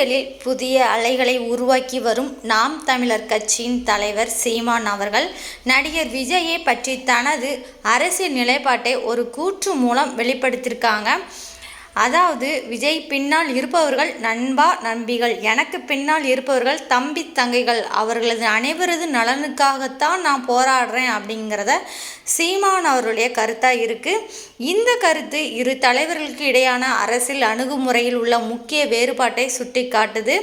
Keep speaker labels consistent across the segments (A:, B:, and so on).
A: அரசியலில் புதிய அலைகளை உருவாக்கி வரும் நாம் தமிழர் கட்சியின் தலைவர் சீமான் அவர்கள் நடிகர் விஜயை பற்றி தனது அரசியல் நிலைப்பாட்டை ஒரு கூற்று மூலம் வெளிப்படுத்தியிருக்காங்க. அதாவது விஜய் பின்னால் இருப்பவர்கள் நண்பா நம்பிகள். எனக்கு பின்னால் இருப்பவர்கள் தம்பி தங்கைகள். அவர்களது அனைவரது நலனுக்காகத்தான் நான் போராடுறேன் அப்படிங்கிறத சீமான் அவருடைய கருத்தாக இருக்குது இந்த கருத்து இரு தலைவர்களுக்கு இடையான அரசியல் அணுகுமுறையில் உள்ள முக்கிய வேறுபாட்டை சுட்டி காட்டுது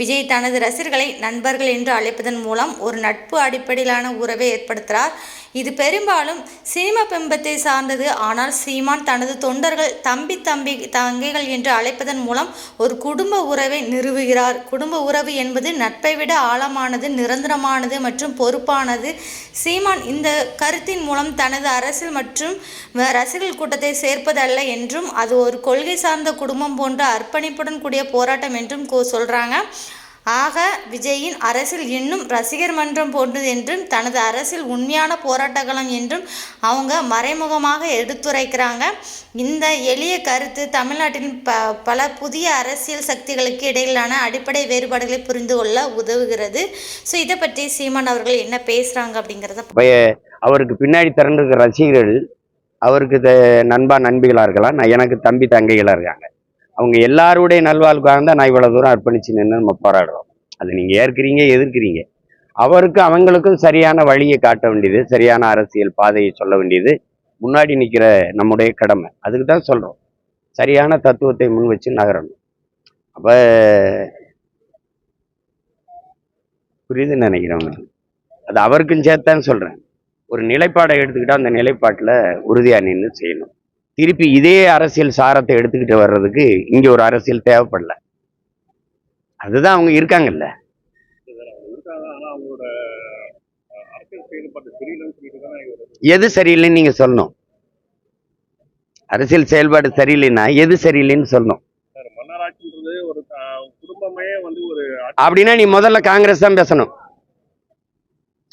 A: விஜய் தனது ரசிகர்களை நண்பர்கள் என்று அழைப்பதன் மூலம் ஒரு நட்பு அடிப்படையிலான உறவை ஏற்படுத்துகிறார் இது பெரும்பாலும் சினிமா பிம்பத்தை சார்ந்தது. ஆனால் சீமான் தனது தொண்டர்கள் தம்பி தம்பி தங்கைகள் என்று அழைப்பதன் மூலம் ஒரு குடும்ப உறவை நிறுவுகிறார். குடும்ப உறவு என்பது நட்பை விட ஆழமானது நிரந்தரமானது மற்றும் பொறுப்பானது. சீமான் இந்த கருத்தின் மூலம் தனது அரசியல் மற்றும் வ- ரசிகர்கள் கூட்டத்தை சேர்ப்பதல்ல என்றும் அது ஒரு கொள்கை சார்ந்த குடும்பம் போன்ற அர்ப்பணிப்புடன் கூடிய போராட்டம் என்றும் கூ- சொல்றாங்க. ஆக விஜயின் அரசியல் இன்னும் ரசிகர் மன்றம் போன்றது என்றும் தனது அரசியல் உண்மையான போராட்டக்களம் என்றும் அவங்க மறைமுகமாக எடுத்துரைக்கிறாங்க. இந்த எளிய கருத்து தமிழ்நாட்டின் ப பல புதிய அரசியல் சக்திகளுக்கு இடையிலான அடிப்படை வேறுபாடுகளை புரிந்து கொள்ள உதவுகிறது. ஸோ இதை பற்றி சீமான் அவர்கள் என்ன பேசுகிறாங்க அப்படிங்கிறத
B: அவருக்கு பின்னாடி திரண்டிருக்கிற ரசிகர்கள் அவருக்கு த- நண்பா நண்பிகளாக இருக்கலாம். எனக்கு தம்பி தங்கைகளாக இருக்காங்க. அவங்க எல்லாருடைய நல்வாழ்வுக்காக தான் நான் இவ்வளோ தூரம் அர்ப்பணிச்சு நின்று நம்ம போராடுறோம். அது நீங்கள் ஏற்கிறீங்க எதிர்க்கிறீங்க. அவருக்கு அவங்களுக்கும் சரியான வழியை காட்ட வேண்டியது சரியான அரசியல் பாதையை சொல்ல வேண்டியது முன்னாடி நிற்கிற நம்முடைய கடமை. அதுக்கு தான் சொல்கிறோம் சரியான தத்துவத்தை முன் வச்சு நகரணும். அப்போ புரியுதுன்னு நினைக்கிறேன் அது அவருக்கும் சேர்த்தான்னு சொல்கிறேன் ஒரு நிலைப்பாடை எடுத்துக்கிட்டா அந்த நிலைப்பாட்டில் உறுதியாக நின்று செய்யணும். திருப்பி இதே அரசியல் சாரத்தை எடுத்துக்கிட்டு வர்றதுக்கு இங்கே ஒரு அரசியல் தேவைப்படல. அதுதான் அவங்க இருக்காங்கல்ல. எது சரியில்லைன்னு நீங்க சொல்லணும். அரசியல் செயல்பாடு சரியில்லைன்னா எது சரியில்லைன்னு சொல்லணும். அப்படின்னா நீ முதல்ல காங்கிரஸ் தான் பேசணும்.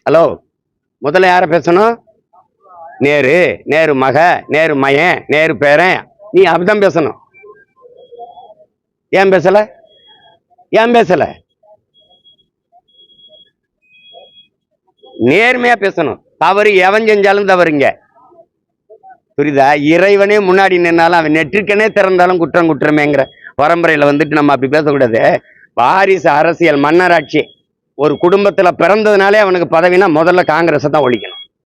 B: ஹலோ முதல்ல யார பேசணும்? நேரு நேரு மக நேரு மயன் நேரு பேரன். நீ அப்படிதான் பேசணும். ஏன் பேசல? ஏன் பேசல? நேர்மையா பேசணும். தவறு எவன் செஞ்சாலும் தவறுங்க. புரியுதா? இறைவனே முன்னாடி நின்னாலும் அவன் நெற்றிக்கனே திறந்தாலும் குற்றம் குற்றமேங்கிற பரம்பரையில வந்துட்டு நம்ம அப்படி பேசக்கூடாது. வாரிசு அரசியல் மன்னராட்சி. ஒரு குடும்பத்துல பிறந்ததுனாலே அவனுக்கு பதவினா முதல்ல காங்கிரஸை தான் ஒழிக்கணும்.